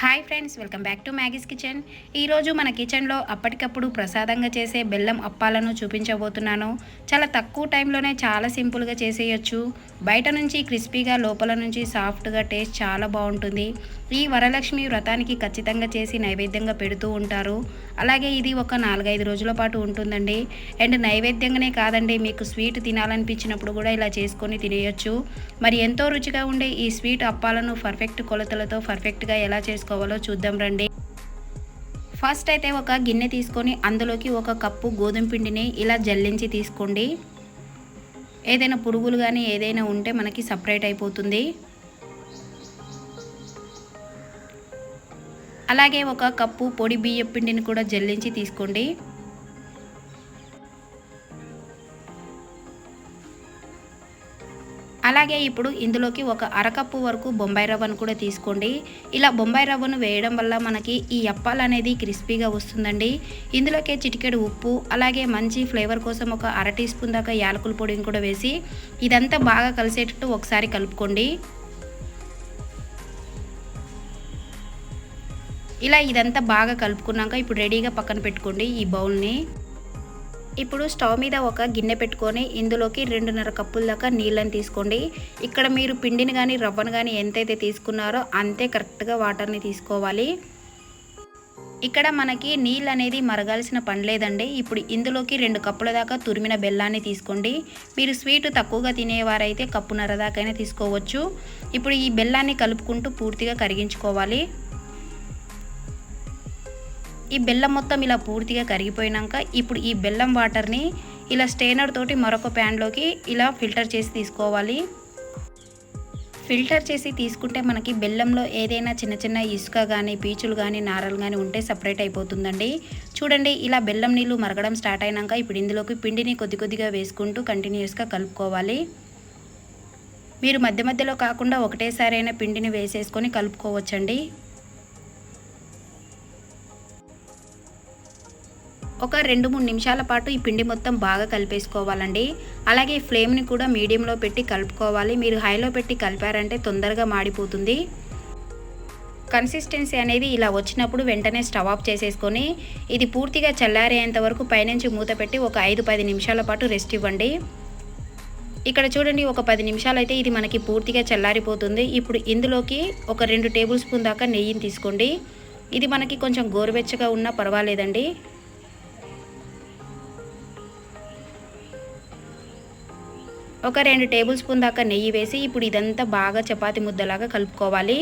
Hi friends welcome back to Maggie's kitchen. ఈరోజు మన కిచెన్లో అప్పటికప్పుడు ప్రసాదంగా చేసే బెల్లం అప్పాలను చూపించబోతున్నాను. చాలా తక్కువ టైంలోనే చాలా సింపుల్గా చేసేయచ్చు. బయట నుంచి క్రిస్పీగా లోపల నుంచి సాఫ్ట్గా టేస్ట్ చాలా బాగుంటుంది. ఈ వరలక్ష్మి వ్రతానికి ఖచ్చితంగా చేసి నైవేద్యంగా పెడుతూ ఉంటారు. అలాగే ఇది ఒక నాలుగైదు రోజుల పాటు ఉంటుందండి. అండ్ నైవేద్యంగానే కాదండి మీకు స్వీట్ తినాలనిపించినప్పుడు కూడా ఇలా చేసుకొని తినేయచ్చు. మరి ఎంతో రుచిగా ఉండే ఈ స్వీట్ అప్పాలను పర్ఫెక్ట్ కొలతలతో పర్ఫెక్ట్గా ఎలా చేసుకోవాలో చూద్దాం రండి. ఫస్ట్ అయితే ఒక గిన్నె తీసుకొని అందులోకి ఒక కప్పు గోధుమ పిండిని ఇలా జల్లించి తీసుకోండి. ఏదైనా పురుగులు కానీ ఏదైనా ఉంటే మనకి సపరేట్ అయిపోతుంది. అలాగే ఒక కప్పు పొడి బియ్యం పిండిని కూడా జల్లించి తీసుకోండి. అలాగే ఇప్పుడు ఇందులోకి ఒక అరకప్పు వరకు బొంబాయి రవ్వను కూడా తీసుకోండి. ఇలా బొంబాయి రవ్వను వేయడం వల్ల మనకి ఈ అప్పాలు అనేది క్రిస్పీగా వస్తుందండి. ఇందులోకి చిటికెడు ఉప్పు అలాగే మంచి ఫ్లేవర్ కోసం ఒక అర టీ స్పూన్ దాకా యాలకుల పొడిని కూడా వేసి ఇదంతా బాగా కలిసేటట్టు ఒకసారి కలుపుకోండి. ఇలా ఇదంతా బాగా కలుపుకున్నాక ఇప్పుడు రెడీగా పక్కన పెట్టుకోండి ఈ బౌల్ని. ఇప్పుడు స్టవ్ మీద ఒక గిన్నె పెట్టుకొని ఇందులోకి రెండున్నర కప్పుల దాకా నీళ్ళని తీసుకోండి. ఇక్కడ మీరు పిండిని కానీ రవ్వను కానీ ఎంతైతే తీసుకున్నారో అంతే కరెక్ట్గా వాటర్ని తీసుకోవాలి. ఇక్కడ మనకి నీళ్ళు అనేది మరగాల్సిన పని లేదండి. ఇప్పుడు ఇందులోకి రెండు కప్పుల దాకా తురిమిన బెల్లాన్ని తీసుకోండి. మీరు స్వీట్ తక్కువగా తినేవారైతే కప్పున్నర దాకైనా తీసుకోవచ్చు. ఇప్పుడు ఈ బెల్లాన్ని కలుపుకుంటూ పూర్తిగా కరిగించుకోవాలి. ఈ బెల్లం మొత్తం ఇలా పూర్తిగా కరిగిపోయినాక ఇప్పుడు ఈ బెల్లం వాటర్ని ఇలా స్టెయినర్ తోటి మరొక ప్యాన్లోకి ఇలా ఫిల్టర్ చేసి తీసుకోవాలి. ఫిల్టర్ చేసి తీసుకుంటే మనకి బెల్లంలో ఏదైనా చిన్న చిన్న ఇసుక కానీ పీచులు కానీ నారలు కానీ ఉంటే సపరేట్ అయిపోతుందండి. చూడండి ఇలా బెల్లం నీళ్ళు మరగడం స్టార్ట్ అయినాక ఇప్పుడు ఇందులోకి పిండిని కొద్ది కొద్దిగా వేసుకుంటూ కంటిన్యూస్గా కలుపుకోవాలి. మీరు మధ్య మధ్యలో కాకుండా ఒకటేసారైనా పిండిని వేసేసుకొని కలుపుకోవచ్చండి. ఒక రెండు మూడు నిమిషాల పాటు ఈ పిండి మొత్తం బాగా కలిపేసుకోవాలండి. అలాగే ఫ్లేమ్ని కూడా మీడియంలో పెట్టి కలుపుకోవాలి. మీరు హైలో పెట్టి కలిపారంటే తొందరగా మాడిపోతుంది. కన్సిస్టెన్సీ అనేది ఇలా వచ్చినప్పుడు వెంటనే స్టవ్ ఆఫ్ చేసేసుకొని ఇది పూర్తిగా చల్లారేంత వరకు పైనుంచి మూత పెట్టి ఒక ఐదు పది నిమిషాల పాటు రెస్ట్ ఇవ్వండి. ఇక్కడ చూడండి ఒక పది నిమిషాలు అయితే ఇది మనకి పూర్తిగా చల్లారిపోతుంది. ఇప్పుడు ఇందులోకి ఒక రెండు టేబుల్ స్పూన్ దాకా నెయ్యిని తీసుకోండి. ఇది మనకి కొంచెం గోరువెచ్చగా ఉన్నా పర్వాలేదండి. ఒక రెండు టేబుల్ స్పూన్ దాకా నెయ్యి వేసి ఇప్పుడు ఇదంతా బాగా చపాతి ముద్దలాగా కలుపుకోవాలి.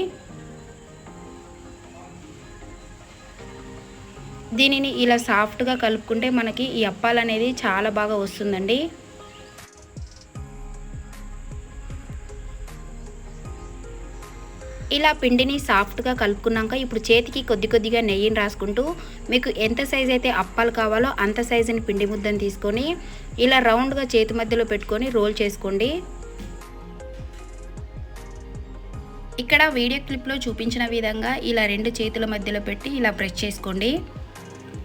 దీనిని ఇలా సాఫ్ట్గా కలుపుకుంటే మనకి ఈ అప్పాలు అనేది చాలా బాగా వస్తుందండి. ఇలా పిండిని సాఫ్ట్గా కలుపుకున్నాక ఇప్పుడు చేతికి కొద్ది కొద్దిగా నెయ్యిని రాసుకుంటూ మీకు ఎంత సైజ్ అయితే అప్పాలు కావాలో అంత సైజుని పిండి ముద్దని తీసుకొని ఇలా రౌండ్గా చేతి మధ్యలో పెట్టుకొని రోల్ చేసుకోండి. ఇక్కడ వీడియో క్లిప్లో చూపించిన విధంగా ఇలా రెండు చేతుల మధ్యలో పెట్టి ఇలా ప్రెస్ చేసుకోండి.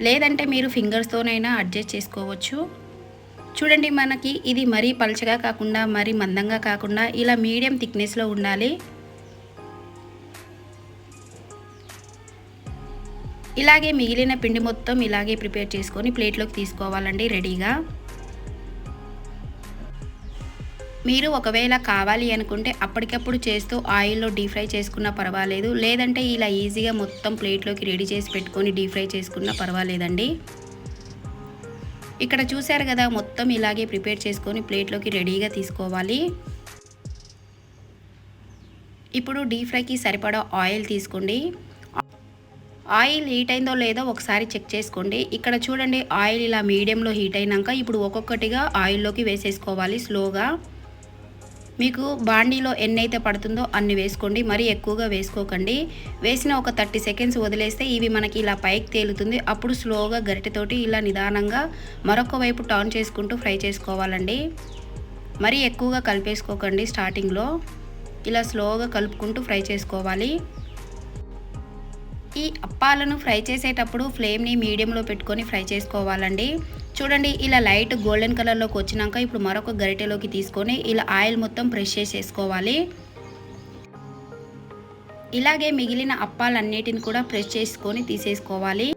లేదంటే మీరు ఫింగర్స్తోనైనా అడ్జస్ట్ చేసుకోవచ్చు. చూడండి మనకి ఇది మరీ పలచగా కాకుండా మరీ మందంగా కాకుండా ఇలా మీడియం థిక్నెస్లో ఉండాలి. ఇలాగే మిగిలిన పిండి మొత్తం ఇలాగే ప్రిపేర్ చేసుకొని ప్లేట్లోకి తీసుకోవాలండి రెడీగా. మీరు ఒకవేళ కావాలి అనుకుంటే అప్పటికప్పుడు చేస్తూ ఆయిల్లో డీప్ ఫ్రై చేసుకున్నా పర్వాలేదు. లేదంటే ఇలా ఈజీగా మొత్తం ప్లేట్లోకి రెడీ చేసి పెట్టుకొని డీప్ ఫ్రై చేసుకున్నా పర్వాలేదండి. ఇక్కడ చూశారు కదా మొత్తం ఇలాగే ప్రిపేర్ చేసుకొని ప్లేట్లోకి రెడీగా తీసుకోవాలి. ఇప్పుడు డీప్ ఫ్రైకి సరిపడా ఆయిల్ తీసుకోండి. ఆయిల్ హీట్ అయిందో లేదో ఒకసారి చెక్ చేసుకోండి. ఇక్కడ చూడండి ఆయిల్ ఇలా మీడియంలో హీట్ అయినాక ఇప్పుడు ఒక్కొక్కటిగా ఆయిల్లోకి వేసేసుకోవాలి స్లోగా. మీకు బాండీలో ఎన్ని అయితే పడుతుందో అన్ని వేసుకోండి మరీ ఎక్కువగా వేసుకోకండి. వేసిన ఒక థర్టీ సెకండ్స్ వదిలేస్తే ఇవి మనకి ఇలా పైకి తేలుతుంది. అప్పుడు స్లోగా గరిటెతోటి ఇలా నిదానంగా మరొక వైపు టర్న్ చేసుకుంటూ ఫ్రై చేసుకోవాలండి. మరీ ఎక్కువగా కలిపేసుకోకండి స్టార్టింగ్లో. ఇలా స్లోగా కలుపుకుంటూ ఫ్రై చేసుకోవాలి. ఈ అప్పాలను ఫ్రై చేసేటప్పుడు ఫ్లేమ్ని మీడియంలో పెట్టుకొని ఫ్రై చేసుకోవాలండి. చూడండి ఇలా లైట్ గోల్డెన్ కలర్లోకి వచ్చినాక ఇప్పుడు మరొక గరిటెలోకి తీసుకొని ఇలా ఆయిల్ మొత్తం ప్రెష్ చేసేసుకోవాలి. ఇలాగే మిగిలిన అప్పాలన్నిటిని కూడా ప్రెస్ చేసుకొని తీసేసుకోవాలి.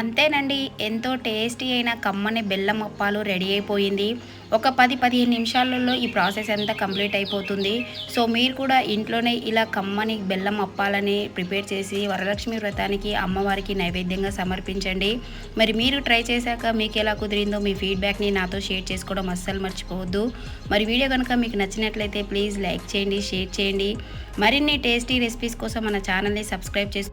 అంతేనండి ఎంతో టేస్టీ అయిన కమ్మని బెల్లం అప్పాలు రెడీ అయిపోయింది. ఒక పది పదిహేను నిమిషాలలో ఈ ప్రాసెస్ అంతా కంప్లీట్ అయిపోతుంది. సో మీరు కూడా ఇంట్లోనే ఇలా కమ్మని బెల్లం అప్పాలని ప్రిపేర్ చేసి వరలక్ష్మి వ్రతానికి అమ్మవారికి నైవేద్యంగా సమర్పించండి. మరి మీరు ట్రై చేశాక మీకు ఎలా కుదిరిందో మీ ఫీడ్బ్యాక్ని నాతో షేర్ చేసుకోవడం అస్సలు మర్చిపోవద్దు. మరి వీడియో కనుక మీకు నచ్చినట్లయితే ప్లీజ్ లైక్ చేయండి షేర్ చేయండి. మరిన్ని టేస్టీ రెసిపీస్ కోసం మన ఛానల్ని సబ్స్క్రైబ్ చేసి